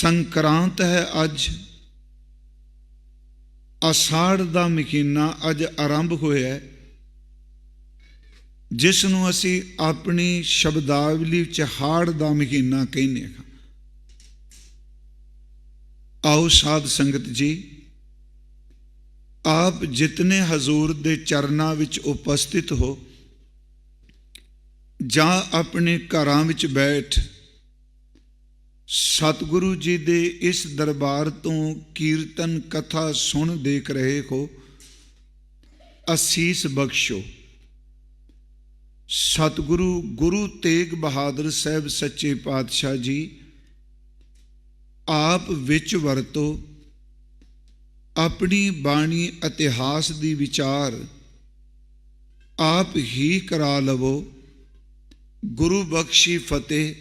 ਸੰਕਰਾਂਤ ਹੈ ਅੱਜ। ਅਸਾੜ ਦਾ ਮਹੀਨਾ ਅੱਜ ਆਰੰਭ ਹੋਇਆ ਹੈ। ਜਿਸ ਨੂੰ ਅਸੀਂ ਆਪਣੀ ਸ਼ਬਦਾਵਲੀ ਵਿੱਚ ਹਾੜ ਦਾ ਮਹੀਨਾ ਕਹਿੰਦੇ ਹਾਂ। ਆਓ ਸਾਧ ਸੰਗਤ ਜੀ, ਆਪ ਜਿਤਨੇ ਹਜ਼ੂਰ ਦੇ ਚਰਨਾਂ ਵਿੱਚ ਉਪਸਥਿਤ ਹੋ, ਜਾਂ ਆਪਣੇ ਘਰਾਂ ਵਿੱਚ ਬੈਠ ਸਤਿਗੁਰੂ ਜੀ ਦੇ ਇਸ ਦਰਬਾਰ ਤੋਂ ਕੀਰਤਨ ਕਥਾ ਸੁਣ ਦੇਖ ਰਹੇ ਹੋ। ਅਸੀਸ ਬਖਸ਼ੋ। ਸਤਿਗੁਰੂ ਗੁਰੂ ਤੇਗ ਬਹਾਦਰ ਸਾਹਿਬ ਸੱਚੇ ਪਾਤਸ਼ਾਹ ਜੀ, ਆਪ ਵਿੱਚ ਵਰਤੋ, ਆਪਣੀ ਬਾਣੀ ਇਤਿਹਾਸ ਦੀ ਵਿਚਾਰ ਆਪ ਹੀ ਕਰਾ ਲਵੋ। ਗੁਰੂ ਬਖਸ਼ੀ ਫਤਿਹ।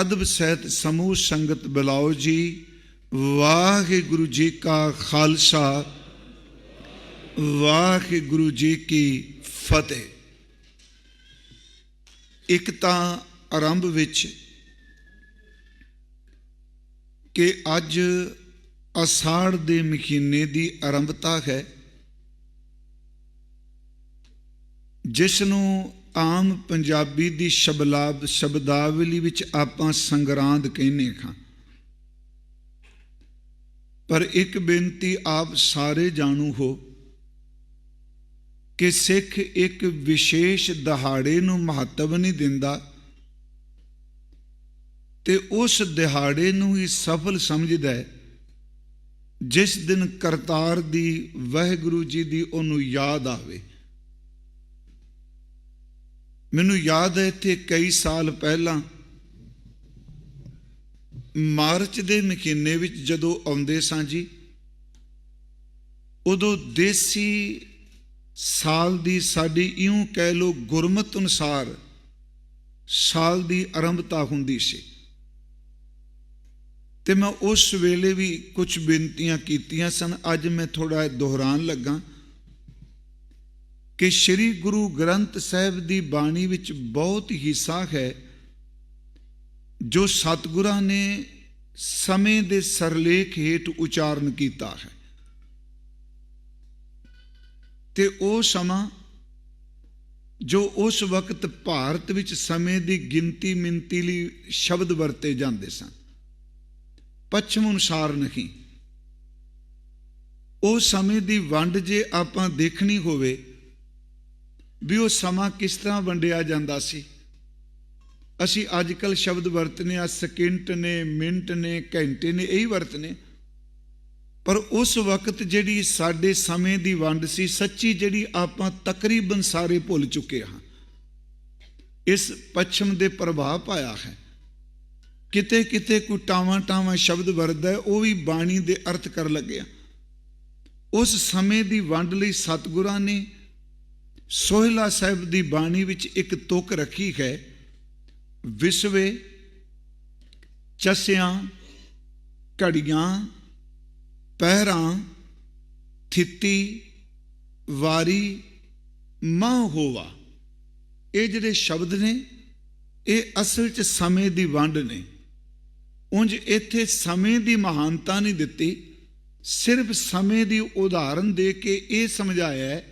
ਅਦਬ ਸਹਿਤ ਸਮੂਹ ਸੰਗਤ ਬੁਲਾਓ ਜੀ। ਵਾਹਿਗੁਰੂ ਜੀ ਕਾ ਖਾਲਸਾ। ਵਾਹਿਗੁਰੂ ਜੀ ਕੀ ਫਤਿਹ। ਇੱਕ ਤਾਂ ਆਰੰਭ ਵਿੱਚ ਕਿ ਅੱਜ ਅਸਾੜ ਦੇ ਮਹੀਨੇ ਦੀ ਆਰੰਭਤਾ ਹੈ। ਜਿਸ ਨੂੰ ਆਮ ਪੰਜਾਬੀ ਦੀ ਸ਼ਬਲਾਬ ਸ਼ਬਦਾਵਲੀ ਵਿੱਚ ਆਪਾਂ ਸੰਗਰਾਂਦ ਕਹਿੰਦੇ ਹਾਂ। ਪਰ ਇੱਕ ਬੇਨਤੀ ਆਪ ਸਾਰੇ ਜਾਣੂ ਹੋ ਕਿ ਸਿੱਖ ਇੱਕ ਵਿਸ਼ੇਸ਼ ਦਿਹਾੜੇ ਨੂੰ ਮਹੱਤਵ ਨਹੀਂ ਦਿੰਦਾ ਤੇ ਉਸ ਦਿਹਾੜੇ ਨੂੰ ਹੀ ਸਫਲ ਸਮਝਦਾ ਹੈ, ਜਿਸ ਦਿਨ ਕਰਤਾਰ ਦੀ ਵਾਹਿਗੁਰੂ ਜੀ ਦੀ ਉਹਨੂੰ ਯਾਦ ਆਵੇ। ਮੈਨੂੰ ਯਾਦ ਹੈ ਇੱਥੇ ਕਈ ਸਾਲ ਪਹਿਲਾਂ, ਮਾਰਚ ਦੇ ਮਹੀਨੇ ਵਿੱਚ ਜਦੋਂ ਆਉਂਦੇ ਸਾਂ ਜੀ, ਉਦੋਂ ਦੇਸੀ ਸਾਲ ਦੀ ਸਾਡੀ ਇਉਂ ਕਹਿ ਲੋ ਗੁਰਮਤ ਅਨੁਸਾਰ ਸਾਲ ਦੀ ਆਰੰਭਤਾ ਹੁੰਦੀ ਸੀ। ਤੇ ਮੈਂ ਉਸ ਵੇਲੇ ਵੀ ਕੁਝ ਬੇਨਤੀਆਂ ਕੀਤੀਆਂ ਸਨ। ਅੱਜ ਮੈਂ ਥੋੜਾ ਦੁਹਰਾਉਣ ਲੱਗਾ ਕਿ ਸ੍ਰੀ ਗੁਰੂ ਗ੍ਰੰਥ ਸਾਹਿਬ ਦੀ ਬਾਣੀ ਵਿੱਚ ਬਹੁਤ ਹਿੱਸਾ ਹੈ, ਜੋ ਸਤਿਗੁਰਾਂ ਨੇ ਸਮੇਂ ਦੇ ਸਰਲੇਖ ਹੇਠ ਉਚਾਰਨ ਕੀਤਾ ਹੈ। ਤੇ ਉਹ ਸਮਾਂ ਜੋ ਉਸ ਵਕਤ ਭਾਰਤ ਵਿੱਚ ਸਮੇਂ ਦੀ ਗਿਣਤੀ ਮਿੰਤੀ ਲਈ ਸ਼ਬਦ ਵਰਤੇ ਜਾਂਦੇ ਸਨ, ਪੱਛਮ ਅਨੁਸਾਰ ਨਹੀਂ। ਉਹ ਸਮੇਂ ਦੀ ਵੰਡ ਜੇ ਆਪਾਂ ਦੇਖਣੀ ਹੋਵੇ ਵੀ ਉਹ ਸਮਾਂ ਕਿਸ ਤਰ੍ਹਾਂ ਵੰਡਿਆ ਜਾਂਦਾ ਸੀ? ਅਸੀਂ ਅੱਜ ਕੱਲ ਸ਼ਬਦ ਵਰਤਨੇ ਆ, ਸਕਿੰਟ ਨੇ, ਮਿੰਟ ਨੇ, ਘੰਟੇ ਨੇ, ਇਹੀ ਵਰਤਨੇ। ਪਰ ਉਸ ਵਕਤ ਜਿਹੜੀ ਸਾਡੇ ਸਮੇਂ ਦੀ ਵੰਡ ਸੀ, ਸੱਚੀ ਜਿਹੜੀ ਆਪਾਂ ਤਕਰੀਬਨ ਸਾਰੇ ਭੁੱਲ ਚੁੱਕੇ ਹਾਂ। ਇਸ ਪੱਛਮ ਦੇ ਪ੍ਰਭਾਵ ਪਾਇਆ ਹੈ। ਕਿਤੇ ਕਿਤੇ ਕੋਈ ਟਾਵਾਂ ਟਾਵਾਂ ਸ਼ਬਦ ਵਰਦਾ ਉਹ ਵੀ ਬਾਣੀ ਦੇ ਅਰਥ ਕਰ ਲੱਗਿਆ। ਉਸ ਸਮੇਂ ਦੀ ਵੰਡ ਲਈ ਸਤਿਗੁਰਾਂ ਨੇ ਸੋਹਿਲਾ ਸਾਹਿਬ ਦੀ ਬਾਣੀ ਵਿੱਚ ਇੱਕ ਤੁਕ ਰੱਖੀ ਹੈ, ਵਿਸਵੇ, ਚਸਿਆਂ, ਘੜੀਆਂ, ਪਹਿਰਾਂ, ਥਿੱਤੀ, ਵਾਰੀ ਮਾਂ ਹੋਵਾ। ਇਹ ਜਿਹੜੇ ਸ਼ਬਦ ਨੇ, ਇਹ ਅਸਲ 'ਚ ਸਮੇਂ ਦੀ ਵੰਡ ਨੇ। ਉਂਝ ਇੱਥੇ ਸਮੇਂ ਦੀ ਮਹਾਨਤਾ ਨਹੀਂ ਦਿੱਤੀ, ਸਿਰਫ ਸਮੇਂ ਦੀ ਉਦਾਹਰਨ ਦੇ ਕੇ ਇਹ ਸਮਝਾਇਆ ਹੈ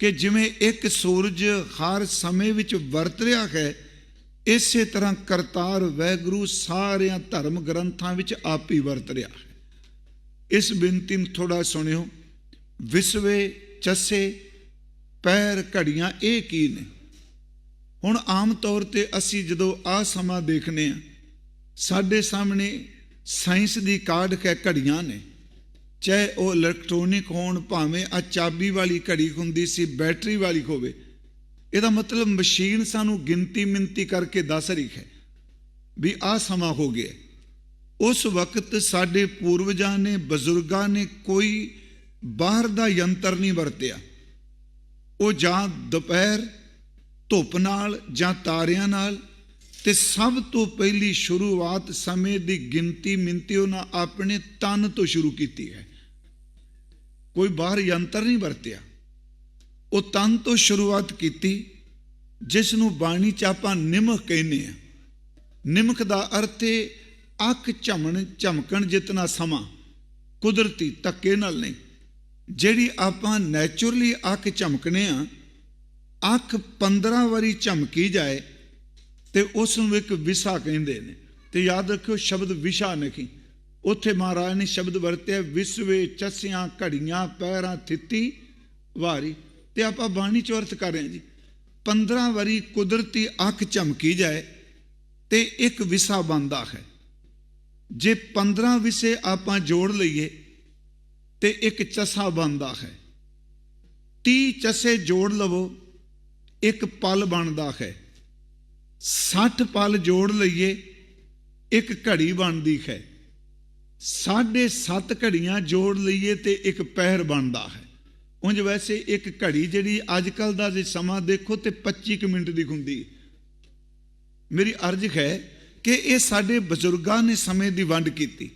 ਕਿ ਜਿਵੇਂ ਇੱਕ ਸੂਰਜ ਹਰ ਸਮੇਂ ਵਿੱਚ ਵਰਤ ਰਿਹਾ ਹੈ, ਇਸੇ ਤਰ੍ਹਾਂ ਕਰਤਾਰ ਵੈਗਰੂ ਸਾਰਿਆਂ ਧਰਮ ਗ੍ਰੰਥਾਂ ਵਿੱਚ ਆਪ ਹੀ ਵਰਤ ਰਿਹਾ ਹੈ। ਇਸ ਬੇਨਤੀ ਨੂੰ ਥੋੜਾ ਸੁਣਿਓ, ਵਿਸਵੇ, ਚਸੇ, ਪੈਰ ਘੜੀਆਂ ਇਹ ਕੀ ਨੇ? ਹੁਣ ਆਮ ਤੌਰ ਤੇ ਅਸੀਂ ਜਦੋਂ ਆ ਸਮਾਂ ਦੇਖਨੇ ਆ ਸਾਡੇ ਸਾਹਮਣੇ ਸਾਇੰਸ ਦੀ ਕਾਢ ਹੈ ਘੜੀਆਂ ਨੇ। ਚਾਹੇ ਉਹ ਇਲੈਕਟ੍ਰੋਨਿਕ ਹੋਣ, ਭਾਵੇਂ ਆ ਚਾਬੀ ਵਾਲੀ ਘੜੀ ਹੁੰਦੀ ਸੀ, ਬੈਟਰੀ ਵਾਲੀ ਹੋਵੇ, ਇਹਦਾ ਮਤਲਬ ਮਸ਼ੀਨ ਸਾਨੂੰ ਗਿਣਤੀ ਮਿੰਤੀ ਕਰਕੇ ਦੱਸ ਰਹੀ ਹੈ ਵੀ ਆ ਸਮਾਂ ਹੋ ਗਿਆ। ਉਸ ਵਕਤ ਸਾਡੇ ਪੂਰਵਜਾਂ ਨੇ, ਬਜ਼ੁਰਗਾਂ ਨੇ ਕੋਈ ਬਾਹਰ ਦਾ ਯੰਤਰ ਨਹੀਂ ਵਰਤਿਆ। ਉਹ ਜਾਂ ਦੁਪਹਿਰ ਧੁੱਪ ਨਾਲ ਜਾਂ ਤਾਰਿਆਂ ਨਾਲ ਤੇ ਸਭ ਤੋਂ ਪਹਿਲੀ ਸ਼ੁਰੂਆਤ ਸਮੇਂ ਦੀ ਗਿਣਤੀ ਮਿੰਤੀ ਉਹਨਾਂ ਆਪਣੇ ਤਨ ਤੋਂ ਸ਼ੁਰੂ ਕੀਤੀ ਹੈ। ਕੋਈ ਬਾਹਰ ਯੰਤਰ ਨਹੀਂ ਵਰਤਿਆ। ਉਹ ਤਨ ਤੋਂ ਸ਼ੁਰੂਆਤ ਕੀਤੀ ਜਿਸ ਨੂੰ ਬਾਣੀ ਚ ਆਪਾਂ ਨਿਮਖ ਕਹਿੰਦੇ ਆ ਨਿਮਖ ਦਾ ਅਰਥ ਹੈ, ਅੱਖ ਝਮਣ, ਝਮਕਣ ਜਿਤਨਾ ਸਮਾਂ, ਕੁਦਰਤੀ ਧੱਕੇ ਨਾਲ ਨਹੀਂ। ਜਿਹੜੀ ਆਪਾਂ ਨੇਚਰਲੀ ਅੱਖ ਝਮਕਨੇ ਆ ਅੱਖ 15 ਵਾਰੀ ਝਮਕੀ ਜਾਏ, ਤੇ ਉਸ ਨੂੰ ਇੱਕ ਵਿਸਾ ਕਹਿੰਦੇ ਨੇ। ਤੇ ਯਾਦ ਰੱਖਿਓ, ਸ਼ਬਦ ਵਿਸ਼ਾ ਨਹੀਂ। ਉੱਥੇ ਮਹਾਰਾਜ ਨੇ ਸ਼ਬਦ ਵਰਤਿਆ, ਵਿਸਵੇ ਚਸਿਆਂ ਘੜੀਆਂ ਪੈਰਾਂ ਥਿੱਤੀ ਵਾਰੀ। ਤੇ ਆਪਾਂ ਬਾਣੀ ਚ ਅਰਥ ਕਰ ਰਹੇ ਹਾਂ ਜੀ। 15 ਵਾਰੀ ਕੁਦਰਤੀ ਅੱਖ ਝਮਕੀ ਜਾਏ ਤੇ ਇੱਕ ਵਿਸਾ ਬਣਦਾ ਹੈ ਜੇ 15 ਵਿਸੇ ਆਪਾਂ ਜੋੜ ਲਈਏ ਤੇ ਇੱਕ ਚਸਾ ਬਣਦਾ ਹੈ 30 ਚਸੇ ਜੋੜ ਲਵੋ, ਇੱਕ ਪਲ ਬਣਦਾ ਹੈ 60 ਪਲ ਜੋੜ ਲਈਏ, ਇੱਕ ਘੜੀ ਬਣਦੀ ਹੈ ਸਾਢੇ 7 ਘੜੀਆਂ ਜੋੜ ਲਈਏ ਤੇ ਇੱਕ ਪਹਿਰ ਬਣਦਾ ਹੈ। ਉਂਝ ਵੈਸੇ ਇੱਕ ਘੜੀ ਜਿਹੜੀ ਅੱਜ ਕੱਲ ਦਾ ਜੇ ਸਮਾਂ ਦੇਖੋ ਤੇ 25 ਕੁ ਮਿੰਟ ਦੀ ਹੁੰਦੀ। ਮੇਰੀ ਅਰਜ਼ ਹੈ ਕਿ ਇਹ ਸਾਡੇ ਬਜ਼ੁਰਗਾਂ ਨੇ ਸਮੇਂ ਦੀ ਵੰਡ ਕੀਤੀ।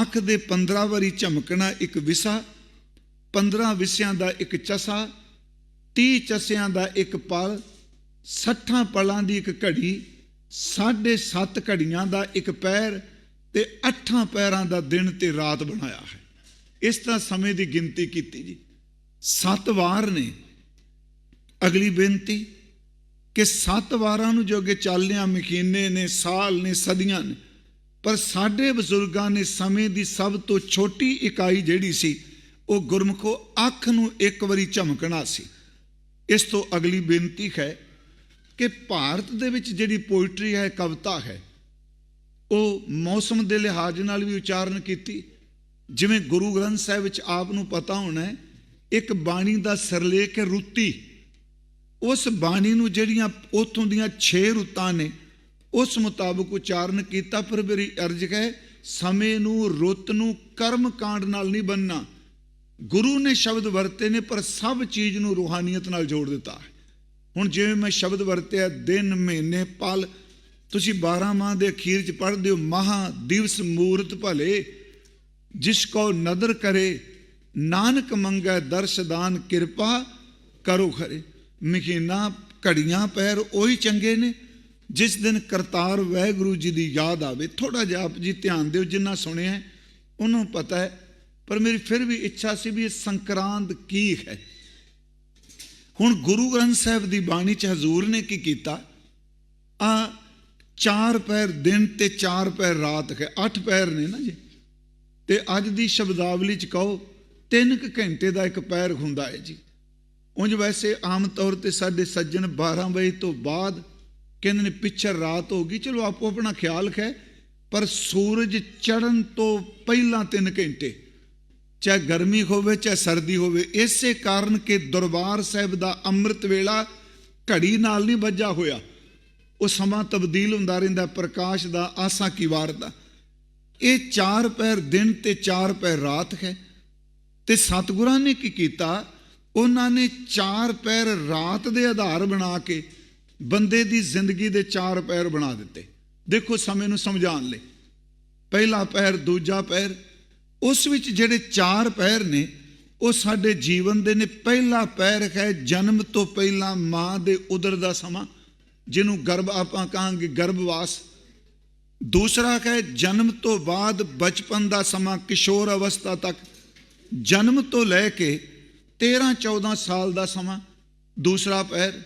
ਅੱਖ ਦੇ 15 ਵਾਰੀ ਝਮਕਣਾ ਇੱਕ ਵਿਸਾ 15 ਵਿਸਿਆਂ ਦਾ ਇੱਕ ਚਸਾ 30 ਚਸਿਆਂ ਦਾ ਇੱਕ ਪਲ 60 ਪਲਾਂ ਦੀ ਇੱਕ ਘੜੀ, ਸਾਢੇ 7 ਘੜੀਆਂ ਦਾ ਇੱਕ ਪੈਰ ਤੇ ਅੱਠਾਂ ਪੈਰਾਂ ਦਾ ਦਿਨ ਤੇ ਰਾਤ ਬਣਾਇਆ ਹੈ। ਇਸ ਤਰ੍ਹਾਂ ਸਮੇਂ ਦੀ ਗਿਣਤੀ ਕੀਤੀ ਜੀ। ਸੱਤ ਵਾਰ ਨੇ। ਅਗਲੀ ਬੇਨਤੀ ਕਿ ਸੱਤ ਵਾਰਾਂ ਨੂੰ ਜੋ ਅੱਗੇ ਮਖੀਨੇ ਨੇ, ਸਾਲ ਨੇ, ਸਦੀਆਂ ਨੇ, ਪਰ ਸਾਡੇ ਬਜ਼ੁਰਗਾਂ ਨੇ ਸਮੇਂ ਦੀ ਸਭ ਤੋਂ ਛੋਟੀ ਇਕਾਈ ਜਿਹੜੀ ਸੀ, ਉਹ ਗੁਰਮਖੋ ਅੱਖ ਨੂੰ ਇੱਕ ਵਾਰੀ ਝਮਕਣਾ ਸੀ। ਇਸ ਤੋਂ ਅਗਲੀ ਬੇਨਤੀ ਹੈ ਕਿ ਭਾਰਤ ਦੇ ਵਿੱਚ ਜਿਹੜੀ ਪੋਇਟਰੀ ਹੈ, ਕਵਿਤਾ ਹੈ ਉਹ ਮੌਸਮ ਦੇ ਲਿਹਾਜ਼ ਨਾਲ ਵੀ ਉਚਾਰਨ ਕੀਤੀ ਜਿਵੇਂ ਗੁਰੂ ਗ੍ਰੰਥ ਸਾਹਿਬ ਵਿੱਚ ਆਪ ਨੂੰ ਪਤਾ ਹੋਣਾ ਹੈ ਇੱਕ ਬਾਣੀ ਦਾ ਸਿਰਲੇਖ ਹੈ ਰੁੱਤੀ ਉਸ ਬਾਣੀ ਨੂੰ ਜਿਹੜੀਆਂ ਉਥੋਂ ਦੀਆਂ 6 ਰੁੱਤਾਂ ਨੇ ਉਸ ਮੁਤਾਬਕ ਉਚਾਰਨ ਕੀਤਾ ਪਰ ਮੇਰੀ ਅਰਜ਼ ਹੈ ਸਮੇਂ ਨੂੰ ਰੁੱਤ ਨੂੰ ਕਰਮ ਕਾਂਡ ਨਾਲ ਨਹੀਂ ਬੰਨਣਾ ਗੁਰੂ ਨੇ ਸ਼ਬਦ ਵਰਤੇ ਨੇ ਪਰ ਸਭ ਚੀਜ਼ ਨੂੰ ਰੂਹਾਨੀਅਤ ਨਾਲ ਜੋੜ ਦਿੱਤਾ ਹੁਣ ਜਿਵੇਂ ਮੈਂ ਸ਼ਬਦ ਵਰਤਿਆ ਦਿਨ ਮਹੀਨੇ ਪਲ ਤੁਸੀਂ 12 ਮਾਹ ਦੇ ਅਖੀਰ ਚ ਪੜ੍ਹਦੇ ਹੋ ਮਹਾ ਦਿਵਸ ਮੂਰਤ ਭਲੇ, ਜਿਸ ਕੋ ਨਦਰ ਕਰੇ, ਨਾਨਕ ਮੰਗੈ ਦਰਸ਼ਦਾਨ ਕਿਰਪਾ ਕਰੋ ਖਰੇ। ਮਹੀਨਾ ਘੜੀਆਂ ਪੈਰ ਉਹੀ ਚੰਗੇ ਨੇ, ਜਿਸ ਦਿਨ ਕਰਤਾਰ ਵਾਹਿਗੁਰੂ ਜੀ ਦੀ ਯਾਦ ਆਵੇ। ਥੋੜਾ ਜਿਹਾ ਆਪ ਜੀ ਧਿਆਨ ਦਿਓ, ਜਿੰਨਾ ਸੁਣਿਆ ਉਹਨੂੰ ਪਤਾ ਹੈ, ਪਰ ਮੇਰੀ ਫਿਰ ਵੀ ਇੱਛਾ ਸੀ ਵੀ ਇਹ ਸੰਕਰਾਂਤ ਕੀ ਹੈ। ਹੁਣ ਗੁਰੂ ਗ੍ਰੰਥ ਸਾਹਿਬ ਦੀ ਬਾਣੀ ਚ ਹਜ਼ੂਰ ਨੇ ਕੀ ਕੀਤਾ? ਆ ਚਾਰ ਪੈਰ ਦਿਨ ਤੇ ਚਾਰ ਪੈਰ ਰਾਤ ਹੈ। ਅੱਠ ਪੈਰ ਨੇ ਨਾ ਜੀ। ਤੇ ਅੱਜ ਦੀ ਸ਼ਬਦਾਵਲੀ ਚ ਕਹੋ, ਤਿੰਨ ਕੁ ਘੰਟੇ ਦਾ ਇੱਕ ਪੈਰ ਹੁੰਦਾ ਹੈ ਜੀ। ਉਂਝ ਵੈਸੇ ਆਮ ਤੌਰ ਤੇ ਸਾਡੇ ਸੱਜਣ 12 ਵਜੇ ਤੋਂ ਬਾਅਦ ਕਹਿੰਦੇ ਨੇ, ਪਿੱਛਰ ਰਾਤ ਹੋ ਗਈ, ਚਲੋ ਆਪੋ ਆਪਣਾ ਖਿਆਲ ਹੈ ਪਰ ਸੂਰਜ ਚੜਨ ਤੋਂ ਪਹਿਲਾਂ 3 ਘੰਟੇ, ਚਾਹੇ ਗਰਮੀ ਹੋਵੇ, ਚਾਹੇ ਸਰਦੀ ਹੋਵੇ, ਇਸੇ ਕਾਰਨ ਕਿ ਦਰਬਾਰ ਸਾਹਿਬ ਦਾ ਅੰਮ੍ਰਿਤ ਵੇਲਾ ਘੜੀ ਨਾਲ ਨਹੀਂ ਵੱਜਾ ਹੋਇਆ। ਉਹ ਸਮਾਂ ਤਬਦੀਲ ਹੁੰਦਾ ਰਹਿੰਦਾ, ਪ੍ਰਕਾਸ਼ ਦਾ, ਆਸਾ ਕੀ ਵਾਰ ਦਾ। ਇਹ ਚਾਰ ਪੈਰ ਦਿਨ ਤੇ ਚਾਰ ਪੈਰ ਰਾਤ ਹੈ। ਤੇ ਸਤਿਗੁਰਾਂ ਨੇ ਕੀ ਕੀਤਾ? ਉਹਨਾਂ ਨੇ ਚਾਰ ਪੈਰ ਰਾਤ ਦੇ ਆਧਾਰ ਬਣਾ ਕੇ ਬੰਦੇ ਦੀ ਜ਼ਿੰਦਗੀ ਦੇ ਚਾਰ ਪੈਰ ਬਣਾ ਦਿੱਤੇ। ਦੇਖੋ ਸਮੇਂ ਨੂੰ ਸਮਝਾਉਣ ਲਈ। ਪਹਿਲਾ ਪੈਰ, ਦੂਜਾ ਪੈਰ, ਉਸ ਵਿੱਚ ਜਿਹੜੇ ਚਾਰ ਪੈਰ ਨੇ, ਉਹ ਸਾਡੇ ਜੀਵਨ ਦੇ ਨੇ। ਪਹਿਲਾ ਪੈਰ ਹੈ ਜਨਮ ਤੋਂ ਪਹਿਲਾਂ ਮਾਂ ਦੇ ਉਦਰ ਦਾ ਸਮਾਂ। ਜਿਹਨੂੰ ਗਰਭ ਆਪਾਂ ਕਹਾਂਗੇ ਗਰਭਵਾਸ। ਦੂਸਰਾ ਹੈ ਜਨਮ ਤੋਂ ਬਾਅਦ ਬਚਪਨ ਦਾ ਸਮਾਂ ਕਿਸ਼ੋਰ ਅਵਸਥਾ ਤੱਕ। ਜਨਮ ਤੋਂ ਲੈ ਕੇ 13 14 ਸਾਲ ਦਾ ਸਮਾਂ। ਦੂਸਰਾ ਪੈਰ।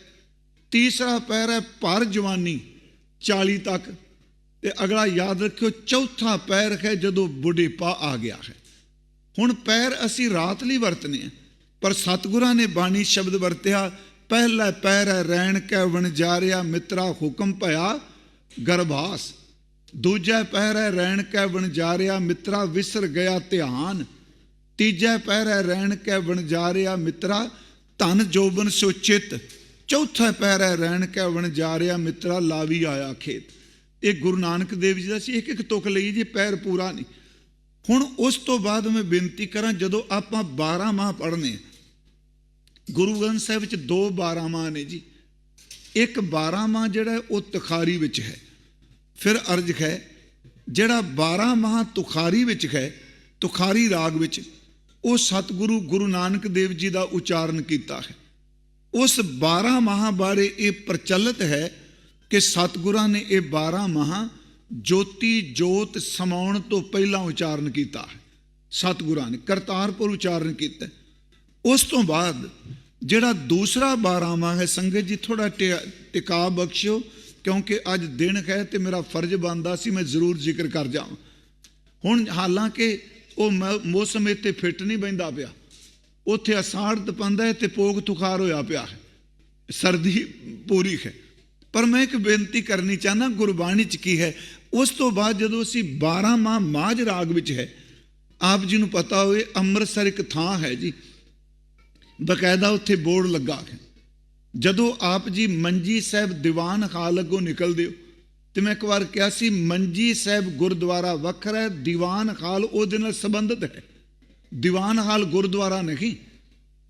ਤੀਸਰਾ ਪੈਰ ਹੈ ਭਰ ਜਵਾਨੀ 40 ਤੱਕ। ਤੇ ਅਗਲਾ ਯਾਦ ਰੱਖਿਓ, ਚੌਥਾ ਪੈਰ ਹੈ ਜਦੋਂ ਬੁਢੇਪਾ ਆ ਗਿਆ ਹੈ। ਹੁਣ ਪੈਰ ਅਸੀਂ ਰਾਤ ਲਈ ਵਰਤਨੇ ਆ, ਪਰ ਸਤਿਗੁਰਾਂ ਨੇ ਬਾਣੀ ਸ਼ਬਦ ਵਰਤਿਆ ਪਹਿਲਾ ਪੈਰ ਹੈ ਰੈਣ ਕੈ ਵਣਜਾਰਿਆ ਮਿੱਤਰਾ ਹੁਕਮ ਭਇਆ ਗਰਭਾਸ। ਦੂਜਾ ਪਹਿਰਾ ਰਹਿਣ ਰੈਣ ਕੈ ਵਣਜਾਰਿਆ ਮਿੱਤਰਾ ਵਿਸਰ ਗਿਆ ਧਿਆਨ। ਤੀਜਾ ਪੈਰ ਹੈ ਰੈਣ ਕੈ ਵਣਜਾਰਿਆ ਮਿੱਤਰਾ ਧਨ ਜੋਬਨ ਸੁਚਿਤ ਚੌਥਾ ਪੈਰ ਹੈ ਰੈਣ ਕੈ ਵਣਜਾਰਿਆ ਮਿੱਤਰਾ ਲਾਵੀ ਆਇਆ ਖੇਤ। ਇਹ ਗੁਰੂ ਨਾਨਕ ਦੇਵ ਜੀ ਦਾ ਸੀ ਇੱਕ ਇੱਕ ਤੁਕ ਲਈ ਜੀ, ਪੈਰ ਪੂਰਾ ਨਹੀਂ। ਹੁਣ ਉਸ ਤੋਂ ਬਾਅਦ ਮੈਂ ਬੇਨਤੀ ਕਰਾਂ, ਜਦੋਂ ਆਪਾਂ 12 ਮਾਹ ਪੜ੍ਹਨੇ ਗੁਰੂ ਗ੍ਰੰਥ ਸਾਹਿਬ ਵਿੱਚ ਦੋ 12 ਮਾਹ ਨੇ ਜੀ। ਇੱਕ 12 ਮਾਹ ਜਿਹੜਾ ਉਹ ਤੁਖਾਰੀ ਵਿੱਚ ਹੈ। ਫਿਰ ਅਰਜ ਹੈ, ਜਿਹੜਾ 12 ਮਾਹ ਤੁਖਾਰੀ ਵਿੱਚ ਹੈ, ਤੁਖਾਰੀ ਰਾਗ ਵਿੱਚ, ਉਹ ਸਤਿਗੁਰੂ ਗੁਰੂ ਨਾਨਕ ਦੇਵ ਜੀ ਦਾ ਉਚਾਰਨ ਕੀਤਾ ਹੈ। ਉਸ 12 ਮਾਹ ਬਾਰੇ ਇਹ ਪ੍ਰਚਲਿਤ ਹੈ ਕਿ ਸਤਿਗੁਰਾਂ ਨੇ ਇਹ 12 ਮਾਹ ਜੋਤੀ ਜੋਤ ਸਮਾਉਣ ਤੋਂ ਪਹਿਲਾਂ ਉਚਾਰਨ ਕੀਤਾ ਹੈ। ਸਤਿਗੁਰਾਂ ਨੇ ਕਰਤਾਰਪੁਰ ਉਚਾਰਨ ਕੀਤਾ ਉਸ ਤੋਂ ਬਾਅਦ ਜਿਹੜਾ ਦੂਸਰਾ ਬਾਰਾਮਾ ਹੈ, ਸੰਗਤ ਜੀ ਥੋੜਾ ਟਿਕਾ ਬਖਸ਼ਿਓ, ਕਿਉਂਕਿ ਅੱਜ ਦਿਨ ਹੈ ਤੇ ਮੇਰਾ ਫਰਜ਼ ਬਣਦਾ ਸੀ ਮੈਂ ਜ਼ਰੂਰ ਜ਼ਿਕਰ ਕਰ ਜਾਵਾਂ। ਹੁਣ ਹਾਲਾਂਕਿ ਉਹ ਮ- ਮੌਸਮ ਇੱਥੇ ਫਿੱਟ ਨਹੀਂ ਬੈਂਦਾ ਪਿਆ। ਉੱਥੇ ਅਸਾੜ ਤਪੰਦਾ ਹੈ ਤੇ ਪੋਗ ਤੁਖਾਰ ਹੋਇਆ ਪਿਆ ਹੈ। ਸਰਦੀ ਪੂਰੀ ਹੈ। ਪਰ ਮੈਂ ਇੱਕ ਬੇਨਤੀ ਕਰਨੀ ਚਾਹਨਾ, ਗੁਰਬਾਣੀ ਚ ਕੀ ਹੈ? ਉਸ ਤੋਂ ਬਾਅਦ ਜਦੋਂ ਅਸੀਂ 12 ਮਾਹ ਮਾਝ ਰਾਗ ਵਿੱਚ ਹੈ, ਆਪ ਜੀ ਨੂੰ ਪਤਾ ਹੋਵੇ, ਅੰਮ੍ਰਿਤਸਰ ਇੱਕ ਥਾਂ ਹੈ ਜੀ। ਬਕਾਇਦਾ ਉੱਥੇ ਬੋਰਡ ਲੱਗਾ ਹੈ ਜਦੋਂ ਆਪ ਜੀ ਮੰਜੀ ਸਾਹਿਬ ਦੀਵਾਨ ਹਾਲ ਅੱਗੋਂ ਨਿਕਲਦੇ ਹੋ, ਤੇ ਮੈਂ ਇੱਕ ਵਾਰ ਕਿਹਾ ਸੀ, ਮੰਜੀ ਸਾਹਿਬ ਗੁਰਦੁਆਰਾ ਵੱਖਰਾ ਹੈ, ਦੀਵਾਨ ਹਾਲ ਉਹਦੇ ਨਾਲ ਸੰਬੰਧਿਤ ਹੈ। ਦੀਵਾਨ ਹਾਲ ਗੁਰਦੁਆਰਾ ਨਹੀਂ।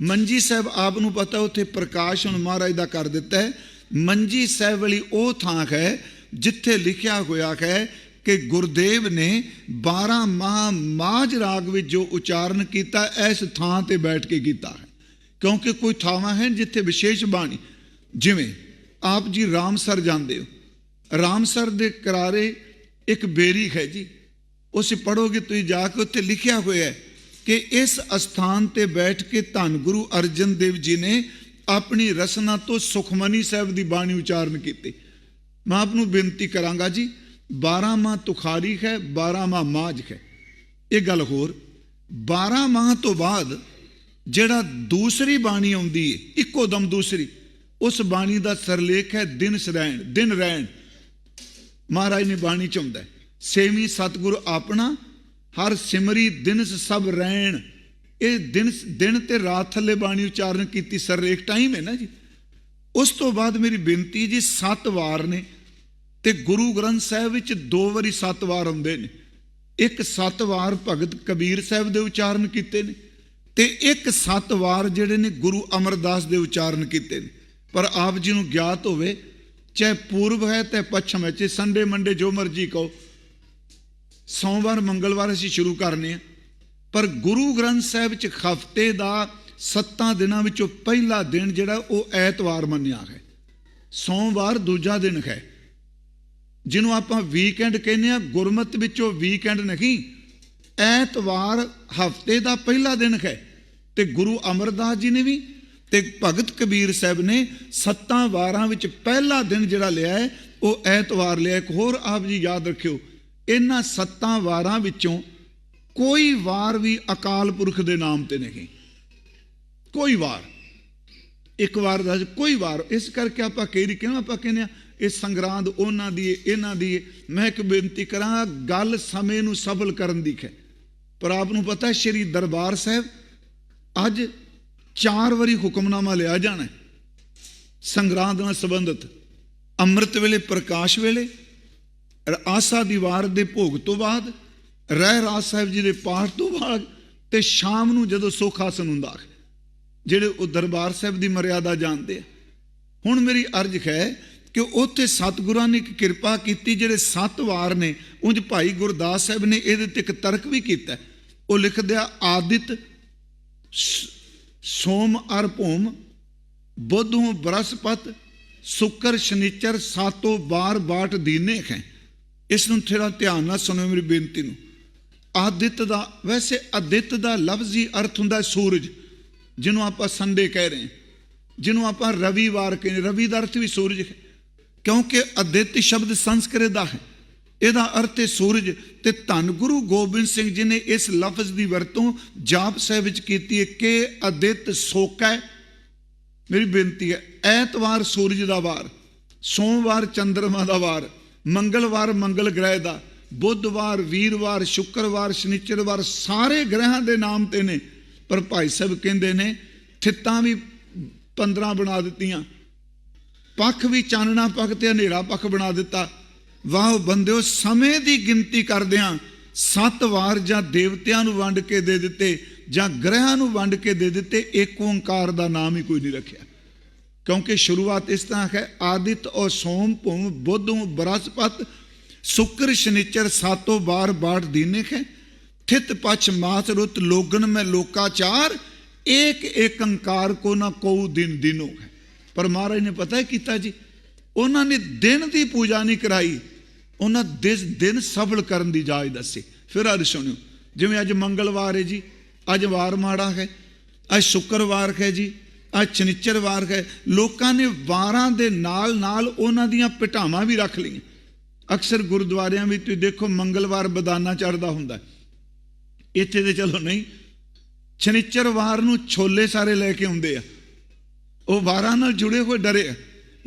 ਮੰਜੀ ਸਾਹਿਬ ਆਪ ਨੂੰ ਪਤਾ ਉੱਥੇ ਪ੍ਰਕਾਸ਼ ਹੁਣ ਮਹਾਰਾਜ ਦਾ ਕਰ ਦਿੱਤਾ ਹੈ। ਮੰਜੀ ਸਾਹਿਬ ਵਾਲੀ ਉਹ ਥਾਂ ਹੈ ਜਿੱਥੇ ਲਿਖਿਆ ਹੋਇਆ ਹੈ ਕਿ ਗੁਰਦੇਵ ਨੇ 12 ਮਾਹ ਮਾਝ ਰਾਗ ਵਿੱਚ ਜੋ ਉਚਾਰਨ ਕੀਤਾ, ਇਸ ਥਾਂ ਤੇ ਬੈਠ ਕੇ ਕੀਤਾ ਹੈ। ਕਿਉਂਕਿ ਕੋਈ ਥਾਵਾਂ ਹਨ ਜਿੱਥੇ ਵਿਸ਼ੇਸ਼ ਬਾਣੀ, ਜਿਵੇਂ ਆਪ ਜੀ ਰਾਮਸਰ ਜਾਂਦੇ ਹੋ। ਰਾਮਸਰ ਦੇ ਕਿਨਾਰੇ ਇੱਕ ਬੇਰੀ ਹੈ ਜੀ। ਉਸ ਪੜੋਗੇ ਤੁਸੀਂ ਜਾ ਕੇ ਉੱਥੇ ਲਿਖਿਆ ਹੋਇਆ ਹੈ ਕਿ ਇਸ ਅਸਥਾਨ ਤੇ ਬੈਠ ਕੇ ਧੰਨ ਗੁਰੂ ਅਰਜਨ ਦੇਵ ਜੀ ਨੇ ਆਪਣੀ ਰਸਨਾ ਤੋਂ ਸੁਖਮਨੀ ਸਾਹਿਬ ਦੀ ਬਾਣੀ ਉਚਾਰਨ ਕੀਤੀ। ਮੈਂ ਆਪ ਨੂੰ ਬੇਨਤੀ ਕਰਾਂਗਾ ਜੀ 12 ਮਾਹ ਤੁਖਾਰੀ ਹੈ 12 ਮਾਹ ਮਾਝ ਹੈ। ਇਹ ਗੱਲ ਹੋਰ 12 ਮਾਹ ਤੋਂ ਬਾਅਦ ਜਿਹੜਾ ਦੂਸਰੀ ਬਾਣੀ ਆਉਂਦੀ ਹੈ ਇੱਕੋ ਦਮ ਦੂਸਰੀ। ਉਸ ਬਾਣੀ ਦਾ ਸਰਲੇਖ ਹੈ ਦਿਨ ਸਰੈਣ ਦਿਨ ਰਹਿਣ। ਮਹਾਰਾਜ ਨੇ ਬਾਣੀ ਚ ਹੁੰਦਾ ਸੇਵੀ ਸੇਵੀਂ ਸਤਿਗੁਰ ਆਪਣਾ, ਹਰ ਸਿਮਰੀ ਦਿਨ ਸਭ ਰਹਿਣ। ਇਹ ਦਿਨ ਦਿਨ ਤੇ ਰਾਤ ਥੱਲੇ ਬਾਣੀ ਉਚਾਰਨ ਕੀਤੀ ਸਰਲੇਖ ਟਾਈਮ ਹੈ ਨਾ ਜੀ। ਉਸ ਤੋਂ ਬਾਅਦ ਮੇਰੀ ਬੇਨਤੀ ਜੀ, ਸੱਤ ਵਾਰ ਨੇ ਤੇ ਗੁਰੂ ਗ੍ਰੰਥ ਸਾਹਿਬ ਵਿੱਚ ਦੋ ਵਾਰੀ ਸੱਤ ਵਾਰ ਆਉਂਦੇ ਨੇ। ਇੱਕ ਸੱਤ ਵਾਰ ਭਗਤ ਕਬੀਰ ਸਾਹਿਬ ਦੇ ਉਚਾਰਨ ਕੀਤੇ ਨੇ ਤੇ ਇੱਕ ਸੱਤ ਵਾਰ ਜਿਹੜੇ ਨੇ ਗੁਰੂ ਅਮਰਦਾਸ ਦੇ ਉਚਾਰਨ ਕੀਤੇ ਨੇ। ਪਰ ਆਪ ਜੀ ਨੂੰ ਗਿਆਤ ਹੋਵੇ, ਚਾਹੇ ਪੂਰਬ ਹੈ ਤੇ ਪੱਛਮ ਹੈ, ਚਾਹੇ ਸੰਡੇ, ਮੰਡੇ, ਜੋ ਮਰਜ਼ੀ ਕਹੋ, ਸੋਮਵਾਰ, ਮੰਗਲਵਾਰ ਅਸੀਂ ਸ਼ੁਰੂ ਕਰਨੇ ਆ। ਪਰ ਗੁਰੂ ਗ੍ਰੰਥ ਸਾਹਿਬ ਚ ਹਫ਼ਤੇ ਦਾ ਸੱਤਾਂ ਦਿਨਾਂ ਵਿੱਚੋਂ ਪਹਿਲਾ ਦਿਨ ਜਿਹੜਾ ਉਹ ਐਤਵਾਰ ਮੰਨਿਆ ਹੈ। ਸੋਮਵਾਰ ਦੂਜਾ ਦਿਨ ਹੈ। ਜਿਹਨੂੰ ਆਪਾਂ ਵੀਕਐਂਡ ਕਹਿੰਦੇ ਆ, ਗੁਰਮਤ ਵਿੱਚੋਂ ਵੀਕਐਂਡ ਨਹੀਂ, ਐਤਵਾਰ ਹਫ਼ਤੇ ਦਾ ਪਹਿਲਾ ਦਿਨ ਹੈ। ਤੇ ਗੁਰੂ ਅਮਰਦਾਸ ਜੀ ਨੇ ਵੀ ਤੇ ਭਗਤ ਕਬੀਰ ਸਾਹਿਬ ਨੇ ਸੱਤਾਂ ਵਾਰਾਂ ਵਿੱਚ ਪਹਿਲਾ ਦਿਨ ਜਿਹੜਾ ਲਿਆ ਹੈ ਉਹ ਐਤਵਾਰ ਲਿਆ ਇੱਕ ਹੋਰ ਆਪ ਜੀ ਯਾਦ ਰੱਖਿਓ ਇਹਨਾਂ ਸੱਤਾਂ ਵਾਰਾਂ ਵਿੱਚੋਂ ਕੋਈ ਵਾਰ ਵੀ ਅਕਾਲ ਪੁਰਖ ਦੇ ਨਾਮ ਤੇ ਨਹੀਂ। ਕੋਈ ਵਾਰ। ਇੱਕ ਵਾਰ ਦਾ ਕੋਈ ਵਾਰ। ਇਸ ਕਰਕੇ ਆਪਾਂ ਕਹਿ ਰਹੀ ਕਿਉਂ ਆਪਾਂ ਕਹਿੰਦੇ ਆ ਇਹ ਸੰਗਰਾਂਦ ਉਹਨਾਂ ਦੀ ਹੈ, ਇਹਨਾਂ ਦੀ ਹੈ। ਮੈਂ ਇੱਕ ਬੇਨਤੀ ਕਰਾਂ ਗੱਲ ਸਮੇਂ ਨੂੰ ਸਫਲ ਕਰਨ ਦੀ ਹੈ ਪਰ ਆਪ ਨੂੰ ਪਤਾ ਸ਼੍ਰੀ ਦਰਬਾਰ ਸਾਹਿਬ ਅੱਜ ਚਾਰ ਵਾਰੀ ਹੁਕਮਨਾਮਾ ਲਿਆ ਜਾਣਾ ਹੈ। ਸੰਗਰਾਂਦ ਨਾਲ ਸੰਬੰਧਿਤ, ਅੰਮ੍ਰਿਤ ਵੇਲੇ, ਪ੍ਰਕਾਸ਼ ਵੇਲੇ ਆਸਾ ਦੀਵਾਰ ਦੇ ਭੋਗ ਤੋਂ ਬਾਅਦ, ਰਹਿ ਰਾਜ ਸਾਹਿਬ ਜੀ ਦੇ ਪਾਠ ਤੋਂ ਬਾਅਦ ਤੇ ਸ਼ਾਮ ਨੂੰ ਜਦੋਂ ਸੁਖ ਆਸਨ ਹੁੰਦਾ ਜਿਹੜੇ ਉਹ ਦਰਬਾਰ ਸਾਹਿਬ ਦੀ ਮਰਿਆਦਾ ਜਾਣਦੇ ਆ ਹੁਣ ਮੇਰੀ ਅਰਜ਼ ਹੈ ਕਿ ਉੱਥੇ ਸਤਿਗੁਰਾਂ ਨੇ ਇੱਕ ਕਿਰਪਾ ਕੀਤੀ, ਜਿਹੜੇ ਸੱਤ ਵਾਰ ਨੇ, ਉਂਝ ਭਾਈ ਗੁਰਦਾਸ ਸਾਹਿਬ ਨੇ ਇਹਦੇ ਤੇ ਇੱਕ ਤਰਕ ਵੀ ਕੀਤਾ ਉਹ ਲਿਖਦਿਆ ਆਦਿਤ ਸੋਮ ਅਰ ਭੂਮ, ਬੁੱਧੂ ਬ੍ਰਹਸਪਤ ਸ਼ੁਕਰ ਸ਼ਨੀਚਰ ਸਾਤੋਂ ਬਾਰ ਬਾਟ ਦੀਨੇ ਹੈ ਇਸ ਨੂੰ ਥੋੜਾ ਧਿਆਨ ਨਾਲ ਸੁਣੋ ਮੇਰੀ ਬੇਨਤੀ ਨੂੰ। ਆਦਿਤ ਦਾ ਵੈਸੇ ਅਦਿਤ ਦਾ ਲਫ਼ਜ਼ੀ ਅਰਥ ਹੁੰਦਾ ਸੂਰਜ, ਜਿਹਨੂੰ ਆਪਾਂ ਸੰਡੇ ਕਹਿ ਰਹੇ ਹਾਂ। ਜਿਹਨੂੰ ਆਪਾਂ ਰਵੀਵਾਰ ਕਹਿੰਦੇ ਰਵੀ ਦਾ ਅਰਥ ਵੀ ਸੂਰਜ ਹੈ। ਕਿਉਂਕਿ ਅਦਿਤ ਸ਼ਬਦ ਸੰਸਕ੍ਰਿਤ ਦਾ ਹੈ। ਇਹਦਾ ਅਰਥ ਹੈ ਸੂਰਜ ਤੇ ਧੰਨ ਗੁਰੂ ਗੋਬਿੰਦ ਸਿੰਘ ਜੀ ਨੇ ਇਸ ਲਫ਼ਜ਼ ਦੀ ਵਰਤੋਂ ਜਾਪ ਸਾਹਿਬ ਵਿੱਚ ਕੀਤੀ ਹੈ ਕਿ ਅਦਿਤ ਸੋਕੈ। ਮੇਰੀ ਬੇਨਤੀ ਹੈ, ਐਤਵਾਰ ਸੂਰਜ ਦਾ ਵਾਰ, ਸੋਮਵਾਰ ਚੰ드ਰਮਾ ਦਾ ਵਾਰ, ਮੰਗਲਵਾਰ ਮੰਗਲ ਗ੍ਰਹਿ ਦਾ, ਬੁੱਧਵਾਰ, ਵੀਰਵਾਰ, ਸ਼ੁੱਕਰਵਾਰ, ਸ਼ਨੀਚਰਵਾਰ ਸਾਰੇ ਗ੍ਰਹਿਾਂ ਦੇ ਨਾਮ ਤੇ ਨੇ। ਪਰ ਭਾਈ ਸਾਹਿਬ ਕਹਿੰਦੇ ਨੇ, ਥਿੱਤਾਂ ਵੀ 15 ਬਣਾ ਦਿੱਤੀਆਂ, ਪੱਖ ਵੀ ਚਾਨਣਾ ਪੱਖ ਤੇ ਹਨੇਰਾ ਪੱਖ ਬਣਾ ਦਿੱਤਾ। ਵਾਹ ਬੰਦਿਓ, ਸਮੇਂ ਦੀ ਗਿਣਤੀ ਕਰਦਿਆਂ ਸੱਤ ਵਾਰ ਜਾਂ ਦੇਵਤਿਆਂ ਨੂੰ ਵੰਡ ਕੇ ਦੇ ਦਿੱਤੇ ਜਾਂ ਗ੍ਰਹਿਾਂ ਨੂੰ ਵੰਡ ਕੇ ਦੇ ਦਿੱਤੇ ਏਕ ਓੰਕਾਰ ਦਾ ਨਾਮ ਹੀ ਕੋਈ ਨਹੀਂ ਰੱਖਿਆ। ਕਿਉਂਕਿ ਸ਼ੁਰੂਆਤ ਇਸ ਤਰ੍ਹਾਂ ਹੈ, ਆਦਿਤ ਔਰ ਸੋਮ ਭੂਮ, ਬੁੱਧੂ ਬਰਸਪਤ, ਸ਼ੁਕਰ, ਸ਼ਨੀਚਰ, ਸਾਤੋਂ ਬਾਰ ਬਾੜ ਦੀਨੇ ਹੈ। ਥਿਤ ਪਛ ਮਾਸ ਰੁੱਤ ਲੋਗਨ ਮੈਂ ਲੋਕਾਚਾਰ, ਏਕ ਏਕ ਅੰਕਾਰ ਕੋ ਨਾ ਕਉ ਦਿਨ ਦਿਨੋ ਹੈ। ਪਰ ਮਹਾਰਾਜ ਨੇ ਪਤਾ ਹੈ ਕੀਤਾ ਜੀ? ਉਹਨਾਂ ਨੇ ਦਿਨ ਦੀ ਪੂਜਾ ਨਹੀਂ ਕਰਾਈ। ਉਹਨਾਂ ਦਿਸ, ਦਿਨ ਸਫਲ ਕਰਨ ਦੀ ਜਾਚ ਦੱਸੇ। ਫਿਰ ਅੱਜ ਸੁਣਿਓ। ਜਿਵੇਂ ਅੱਜ ਮੰਗਲਵਾਰ ਹੈ ਜੀ, ਅੱਜ ਵਾਰ ਮਾੜਾ ਹੈ, ਅੱਜ ਸ਼ੁੱਕਰਵਾਰ ਹੈ ਜੀ, ਅੱਜ ਸ਼ਨੀਚਰਵਾਰ ਹੈ। ਲੋਕਾਂ ਨੇ ਵਾਰਾਂ ਦੇ ਨਾਲ ਨਾਲ ਉਹਨਾਂ ਦੀਆਂ ਪਟਾਵਾਂ ਵੀ ਰੱਖ ਲਈਆਂ। ਅਕਸਰ ਗੁਰਦੁਆਰਿਆਂ ਵਿੱਚ ਤੁਸੀਂ ਦੇਖੋ ਮੰਗਲਵਾਰ ਬਦਾਨਾ ਚੜਦਾ ਹੁੰਦਾ। ਇੱਥੇ ਤੇ ਚਲੋ ਨਹੀਂ, ਸ਼ਨੀਚਰਵਾਰ ਨੂੰ ਛੋਲੇ ਸਾਰੇ ਲੈ ਕੇ ਆਉਂਦੇ ਆ। ਉਹ ਵਾਰਾਂ ਨਾਲ ਜੁੜੇ ਹੋਏ ਡਰੇ ਆ।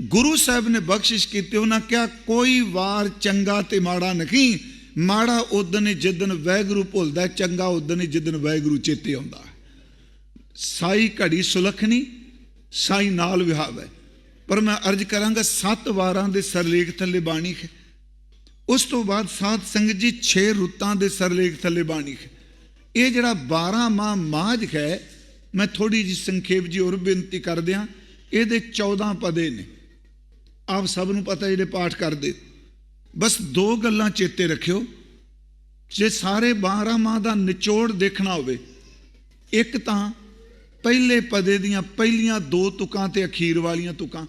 ਗੁਰੂ ਸਾਹਿਬ ਨੇ ਬਖਸ਼ਿਸ਼ ਕੀਤੀ, ਉਹਨਾਂ ਕਿਹਾ, ਕੋਈ ਵਾਰ ਚੰਗਾ ਤੇ ਮਾੜਾ ਨਹੀਂ, ਮਾੜਾ ਉਦਨ ਹੀ ਜਿੱਦਨ ਵੈਗਰੂ ਭੁੱਲਦਾ ਚੰਗਾ ਉਦਨ ਹੀ ਜਿੱਦਨ ਵੈਗਰੂ ਚੇਤੇ ਆਉਂਦਾ ਸਾਈ ਘੜੀ ਸੁਲਖਣੀ, ਸਾਈ ਨਾਲ ਵਿਹਾਵ ਪਰ ਮੈਂ ਅਰਜ ਕਰਾਂਗਾ, ਸੱਤ ਵਾਰਾਂ ਦੇ ਸਰਲੇਖ ਥੱਲੇ ਬਾਣੀ ਹੈ ਉਸ ਤੋਂ ਬਾਅਦ ਸਾਧ ਸੰਗਤ ਜੀ 6 ਰੁੱਤਾਂ ਦੇ ਸਰਲੇਖ ਥੱਲੇ ਬਾਣੀ ਹੈ ਇਹ ਜਿਹੜਾ 12 ਮਾਹ ਮਾਝ ਹੈ, ਮੈਂ ਥੋੜੀ ਜੀ ਸੰਖੇਪ ਜੀ ਹੋਰ ਬੇਨਤੀ ਕਰ ਦਿਆਂ ਇਹਦੇ 14 ਪਦੇ ਨੇ। ਆਪ ਸਭ ਨੂੰ ਪਤਾ ਜਿਹੜੇ ਪਾਠ ਕਰਦੇ। ਬਸ ਦੋ ਗੱਲਾਂ ਚੇਤੇ ਰੱਖਿਓ। ਜੇ ਸਾਰੇ 12 ਮਾਹ ਦਾ ਨਿਚੋੜ ਦੇਖਣਾ ਹੋਵੇ, ਇੱਕ ਤਾਂ ਪਹਿਲੇ ਪਦੇ ਦੀਆਂ ਪਹਿਲੀਆਂ ਦੋ ਤੁਕਾਂ ਤੇ ਅਖੀਰ ਵਾਲੀਆਂ ਤੁਕਾਂ,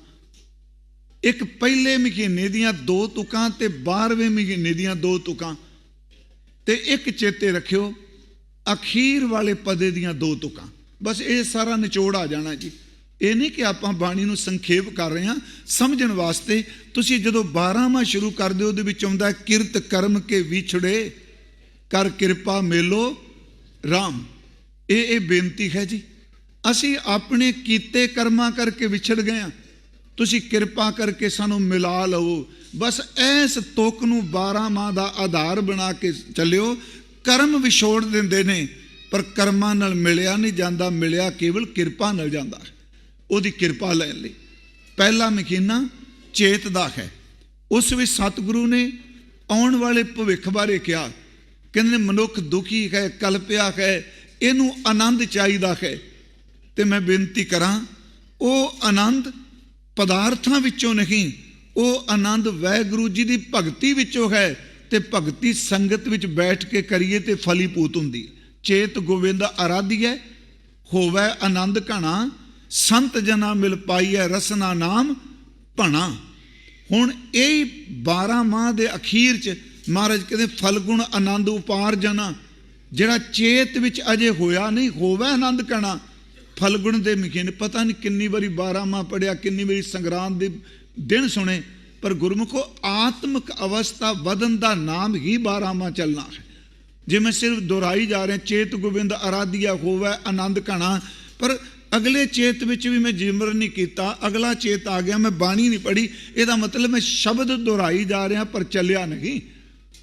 ਇੱਕ ਪਹਿਲੇ ਮਹੀਨੇ ਦੀਆਂ ਦੋ ਤੁਕਾਂ ਤੇ 12ਵੇਂ ਮਹੀਨੇ ਦੀਆਂ ਦੋ ਤੁਕਾਂ, ਤੇ ਇੱਕ ਚੇਤੇ ਰੱਖਿਓ, ਅਖੀਰ ਵਾਲੇ ਪਦੇ ਦੀਆਂ ਦੋ ਤੁਕਾਂ। ਬਸ ਇਹ ਸਾਰਾ ਨਿਚੋੜ ਆ ਜਾਣਾ ਜੀ। ਇਹ ਨਹੀਂ ਕਿ ਆਪਾਂ ਬਾਣੀ ਨੂੰ ਸੰਖੇਪ ਕਰ ਰਹੇ ਹਾਂ, ਸਮਝਣ ਵਾਸਤੇ। ਤੁਸੀਂ ਜਦੋਂ 12ਵਾਂ ਸ਼ੁਰੂ ਕਰਦੇ ਹੋ, ਉਹਦੇ ਵਿੱਚ ਆਉਂਦਾ ਕਿਰਤ ਕਰਮ ਕੇ ਵਿਛੜੇ, ਕਰ ਕਿਰਪਾ ਮੇਲੋ RAM ਇਹ ਇਹ ਬੇਨਤੀ ਹੈ ਜੀ। ਅਸੀਂ ਆਪਣੇ ਕੀਤੇ ਕਰਮਾਂ ਕਰਕੇ ਵਿਛੜ ਗਏ ਹਾਂ। ਤੁਸੀਂ ਕਿਰਪਾ ਕਰਕੇ ਸਾਨੂੰ ਮਿਲਾ ਲਵੋ। ਬਸ ਐਸ ਤੁਕ ਨੂੰ 12 ਮਾਹ ਦਾ ਆਧਾਰ ਬਣਾ ਕੇ ਚੱਲਿਓ। ਕਰਮ ਵਿਛੋੜ ਦਿੰਦੇ ਨੇ, ਪਰ ਕਰਮਾਂ ਨਾਲ ਮਿਲਿਆ ਨਹੀਂ ਜਾਂਦਾ, ਮਿਲਿਆ ਕੇਵਲ ਕਿਰਪਾ ਨਾਲ ਜਾਂਦਾ। ਹੈ ਉਹਦੀ ਕਿਰਪਾ ਲੈਣ ਲਈ। ਪਹਿਲਾ ਮਹੀਨਾ ਚੇਤ ਦਾ ਹੈ। ਉਸ ਵਿੱਚ ਸਤਿਗੁਰੂ ਨੇ ਆਉਣ ਵਾਲੇ ਭਵਿੱਖ ਬਾਰੇ ਕਿਹਾ। ਕਹਿੰਦੇ ਨੇ, ਮਨੁੱਖ ਦੁਖੀ ਹੈ, ਕਲਪਿਆ ਹੈ, ਇਹਨੂੰ ਆਨੰਦ ਚਾਹੀਦਾ ਹੈ। ਤੇ ਮੈਂ ਬੇਨਤੀ ਕਰਾਂ, ਉਹ ਆਨੰਦ ਪਦਾਰਥਾਂ ਵਿੱਚੋਂ ਨਹੀਂ, ਉਹ ਆਨੰਦ ਵੈਗੁਰੂ ਜੀ ਦੀ ਭਗਤੀ ਵਿੱਚੋਂ ਹੈ ਤੇ ਭਗਤੀ ਸੰਗਤ ਵਿੱਚ ਬੈਠ ਕੇ ਕਰੀਏ ਤੇ ਫਲੀਪੂਤ ਹੁੰਦੀ ਚੇਤ ਗੋਬਿੰਦ ਆਰਾਧੀਐ ਹੋਵੇ ਆਨੰਦ ਘਣਾ ਸੰਤ ਜਨਾ ਮਿਲ ਪਾਈਐ ਰਸਨਾ ਨਾਮ ਭਣਾ। ਹੁਣ ਇਹ 12 ਮਾਹ ਦੇ ਅਖੀਰ ਚ ਮਹਾਰਾਜ ਕਹਿੰਦੇ ਫਲਗੁਣ ਆਨੰਦ ਉਪਾਰ ਜਨਾ। ਜਿਹੜਾ ਚੇਤ ਵਿੱਚ ਅਜੇ ਹੋਇਆ ਨਹੀਂ, ਹੋਵੇ ਆਨੰਦ ਕਣਾ। ਫਲਗੁਣ ਦੇ ਮਹੀਨੇ ਪਤਾ ਨਹੀਂ ਕਿੰਨੀ ਵਾਰੀ 12 ਮਾਹ ਪੜਿਆ ਕਿੰਨੀ ਵਾਰੀ ਸੰਗਰਾਂਦ ਦੇ ਦਿਨ ਸੁਣੇ, ਪਰ ਗੁਰਮੁਖੋ ਆਤਮਿਕ ਅਵਸਥਾ ਵਧਨ ਦਾ ਨਾਮ ਹੀ 12 ਮਾਹ ਚੱਲਣਾ ਹੈ। ਜਿਵੇਂ ਸਿਰਫ ਦੁਹਰਾਈ ਜਾ ਰਿਹਾ, ਚੇਤ ਗੋਬਿੰਦ ਅਰਾਧਿਆ ਹੋਵੇ, ਆਨੰਦ ਕਣਾ, ਪਰ ਅਗਲੇ ਚੇਤ ਵਿੱਚ ਵੀ ਮੈਂ ਜਿਮਰ ਨਹੀਂ ਕੀਤਾ, ਅਗਲਾ ਚੇਤ ਆ ਗਿਆ, ਮੈਂ ਬਾਣੀ ਨਹੀਂ ਪੜੀ ਇਹਦਾ ਮਤਲਬ ਮੈਂ ਸ਼ਬਦ ਦੁਹਰਾਈ ਜਾ ਰਿਹਾ ਪਰ ਚੱਲਿਆ ਨਹੀਂ।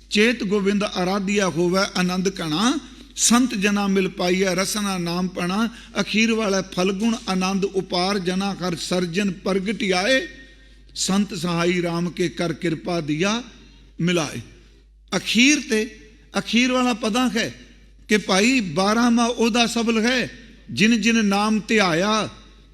ਚੇਤ ਗੋਬਿੰਦ ਆਰਾਧਿਆ ਹੋਵੇ ਆਨੰਦ ਕਣਾ, ਸੰਤ ਜਨਾ ਮਿਲ ਪਾਈਐ ਰਸਨਾ ਨਾਮ ਪਣਾ, ਅਖੀਰ ਵਾਲਾ ਫਲਗੁਣ ਆਨੰਦ ਉਪਾਰ ਜਨਾ ਕਰ ਸਰਜਨ ਪ੍ਰਗਟ ਆਏ, ਸੰਤ ਸਹਾਈ RAM ਕੇ ਕਰ ਕਿਰਪਾ ਦਿਆ ਮਿਲਾਏ। ਅਖੀਰ ਤੇ, ਅਖੀਰ ਵਾਲਾ ਪਦਾ ਹੈ ਕਿ ਭਾਈ 12 ਮਾ ਉਹਦਾ ਸਬਲ ਹੈ ਜਿਨ ਜਿਨ ਨਾਮ ਧਿਆਇਆ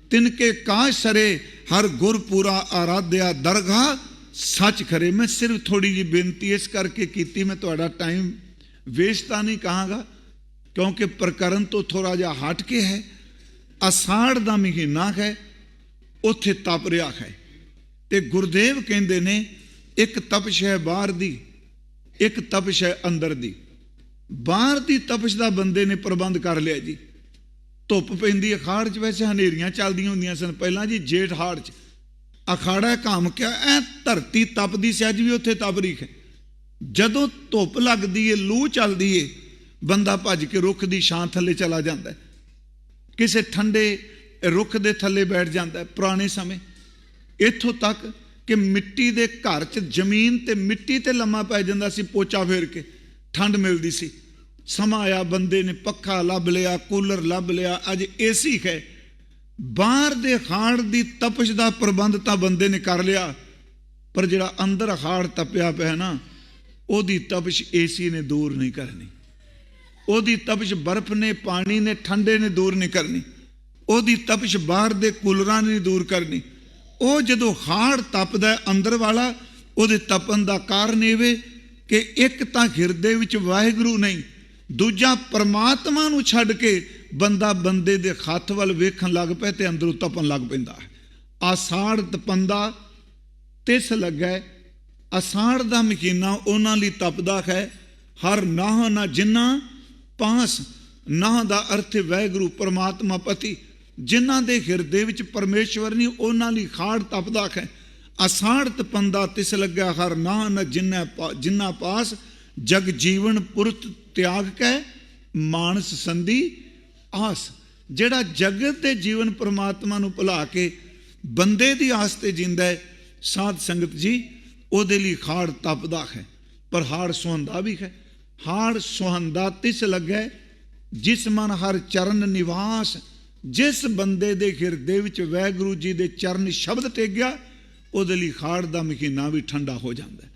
ਤਿਨ ਕੇ ਕਾਸ਼ ਸਰੇ, ਹਰ ਗੁਰ ਪੂਰਾ ਆਰਾਧਿਆ ਦਰਗਾਹ। ਸੱਚ ਖਰੇ, ਮੈਂ ਸਿਰਫ ਥੋੜੀ ਜੀ ਬੇਨਤੀ ਇਸ ਕਰਕੇ ਕੀਤੀ, ਮੈਂ ਤੁਹਾਡਾ ਟਾਈਮ ਵੇਸਟ ਤਾਂ ਨਹੀਂ ਕਹਾਂਗਾ, ਕਿਉਂਕਿ ਪ੍ਰਕਰਨ ਤੋਂ ਥੋੜਾ ਜਿਹਾ ਹਟ ਕੇ ਹੈ, ਅਸਾੜ ਦਾ ਮਹੀਨਾ ਹੈ, ਉੱਥੇ ਤਪ ਰਿਹਾ ਹੈ। ਤੇ ਗੁਰਦੇਵ ਕਹਿੰਦੇ ਨੇ, ਇੱਕ ਤਪਸ਼ ਹੈ ਬਾਹਰ ਦੀ, ਇੱਕ ਤਪਸ਼ ਹੈ ਅੰਦਰ ਦੀ। ਬਾਹਰ ਦੀ ਤਪਸ਼ ਦਾ ਬੰਦੇ ਨੇ ਪ੍ਰਬੰਧ ਕਰ ਲਿਆ ਜੀ। ਧੁੱਪ ਪੈਂਦੀ ਅਖਾੜ 'ਚ ਵੈਸੇ ਹਨੇਰੀਆਂ ਚੱਲਦੀਆਂ ਹੁੰਦੀਆਂ ਸਨ। ਪਹਿਲਾਂ ਜੀ ਜੇਠ ਹਾੜ 'ਚ। ਅਖਾੜਾ ਘਾਮ ਕੇ ਐ ਧਰਤੀ ਤਪਦੀ ਸੀ, ਅੱਜ ਵੀ ਉੱਥੇ ਤਪ ਰਹੀ ਹੈ। ਜਦੋਂ ਧੁੱਪ ਲੱਗਦੀ ਏ, ਲੂ ਚੱਲਦੀ ਏ, ਬੰਦਾ ਭੱਜ ਕੇ ਰੁੱਖ ਦੀ ਛਾਂ ਥੱਲੇ ਚਲਾ ਜਾਂਦਾ ਕਿਸੇ ਠੰਡੇ ਰੁੱਖ ਦੇ ਥੱਲੇ ਬੈਠ ਜਾਂਦਾ ਪੁਰਾਣੇ ਸਮੇਂ। ਇੱਥੋਂ ਤੱਕ ਕਿ ਮਿੱਟੀ ਦੇ ਘਰ 'ਚ ਜ਼ਮੀਨ ਤੇ ਮਿੱਟੀ ਤੇ ਲੰਮਾ ਪੈ ਜਾਂਦਾ ਸੀ, ਪੋਚਾ ਫੇਰ ਕੇ, ਠੰਡ ਮਿਲਦੀ ਸੀ। ਸਮਾਂ ਆਇਆ ਬੰਦੇ ਨੇ ਪੱਖਾ ਲੱਭ ਲਿਆ, ਕੂਲਰ ਲੱਭ ਲਿਆ, ਅੱਜ ਏਸੀ ਹੈ। ਬਾਹਰ ਦੇ ਹਾੜ ਦੀ ਤਪਸ਼ ਦਾ ਪ੍ਰਬੰਧ ਤਾਂ ਬੰਦੇ ਨੇ ਕਰ ਲਿਆ, ਪਰ ਜਿਹੜਾ ਅੰਦਰ ਹਾੜ ਤਪਿਆ ਪਿਆ ਨਾ, ਉਹਦੀ ਤਪਸ਼ ਏਸੀ ਨੇ ਦੂਰ ਨਹੀਂ ਕਰਨੀ। ਉਹਦੀ ਤਪਸ਼ ਬਰਫ਼ ਨੇ, ਪਾਣੀ ਨੇ, ਠੰਡੇ ਨੇ ਦੂਰ ਨਹੀਂ ਕਰਨੀ। ਉਹਦੀ ਤਪਸ਼ ਬਾਹਰ ਦੇ ਕੂਲਰਾਂ ਨੇ ਦੂਰ ਕਰਨੀ। ਉਹ ਜਦੋਂ ਹਾੜ ਤਪਦਾ ਅੰਦਰ ਵਾਲਾ, ਉਹਦੇ ਤਪਨ ਦਾ ਕਾਰਨ ਇਹ ਵੇ ਕਿ ਇੱਕ ਤਾਂ ਹਿਰਦੇ ਵਿੱਚ ਵਾਹਿਗੁਰੂ ਨਹੀਂ ਦੂਜਾ ਪਰਮਾਤਮਾ ਨੂੰ ਛੱਡ ਕੇ ਬੰਦਾ ਬੰਦੇ ਦੇ ਹੱਥ ਵੱਲ ਵੇਖਣ ਲੱਗ ਪਏ ਤੇ ਅੰਦਰੋਂ ਤਪਣ ਲੱਗ ਪੈਂਦਾ ਹੈ। ਆਸਾੜ ਤਪੰਦਾ ਤਿਸ ਲੱਗੈ ਅਸਾੜ ਦਾ ਮਹੀਨਾ ਉਹਨਾਂ ਲਈ ਤਪਦਾ ਹੈ। ਹਰ ਨਾਹ ਨਾ ਜਿਨ੍ਹਾਂ ਪਾਸ, ਨਾਹ ਦਾ ਅਰਥ ਵੈਗੁਰੂ ਪਰਮਾਤਮਾ ਪਤੀ। ਜਿਨ੍ਹਾਂ ਦੇ ਹਿਰਦੇ ਵਿੱਚ ਪਰਮੇਸ਼ਵਰ ਨਹੀਂ, ਉਹਨਾਂ ਲਈ ਖਾੜ ਤਪਦਾ ਹੈ। ਅਸਾੜ ਤਪੰਦਾ ਤਿਸ ਲੱਗਿਆ ਹਰ ਨਾਹ ਨ ਜਿਨ੍ਹਾਂ ਪਾ- ਜਿਨ੍ਹਾਂ ਪਾਸ ਜਗ ਜੀਵਨ ਪੁਰਤ ਤਿਆਗ ਕੈ, ਮਾਨਸ ਸੰਧੀ ਆਸ। ਜਿਹੜਾ ਜਗਤ ਦੇ ਜੀਵਨ ਪ੍ਰਮਾਤਮਾ ਨੂੰ ਭੁਲਾ ਕੇ ਬੰਦੇ ਦੀ ਆਸ ਤੇ ਜਿੰਦਾ ਹੈ, ਸਾਧ ਸੰਗਤ ਜੀ, ਉਹਦੇ ਲਈ ਖਾੜ ਤਪਦਾ ਹੈ, ਪਰ ਹਾੜ ਸੁਹੰਦਾ ਵੀ ਹੈ। ਹਾੜ ਸੁਹੰਦਾ ਤਿਸ ਲੱਗੈ, ਜਿਸ ਮਨ ਹਰ ਚਰਨ ਨਿਵਾਸ, ਜਿਸ ਬੰਦੇ ਦੇ ਹਿਰਦੇ ਵਿੱਚ ਵੈਗੁਰੂ ਜੀ ਦੇ ਚਰਨ ਸ਼ਬਦ ਟੇਗਿਆ, ਉਹਦੇ ਲਈ ਖਾੜ ਦਾ ਮਖੀਨਾ ਵੀ ਠੰਡਾ ਹੋ ਜਾਂਦਾ